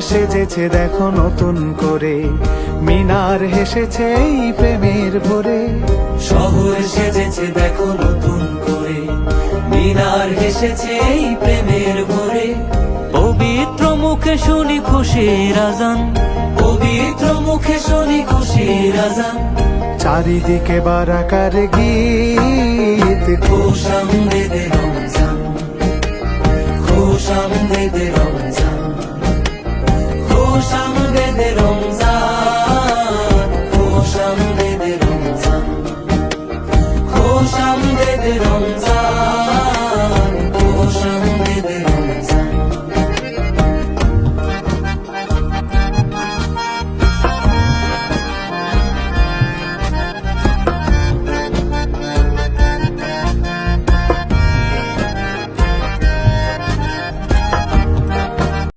সেজেছে দেখো নতুন করে। মিনার হেসেছে এই প্রেমের ভরে। শহর সেজেছে দেখো নতুন করে। মিনার হেসেছে এই প্রেমের ভরে। পবিত্র মুখে শুনি খুশি আজান। পবিত্র মুখে শুনি খুশি আজান। চারিদিকে বারাকার গীত। দেহ সামনে রমজান।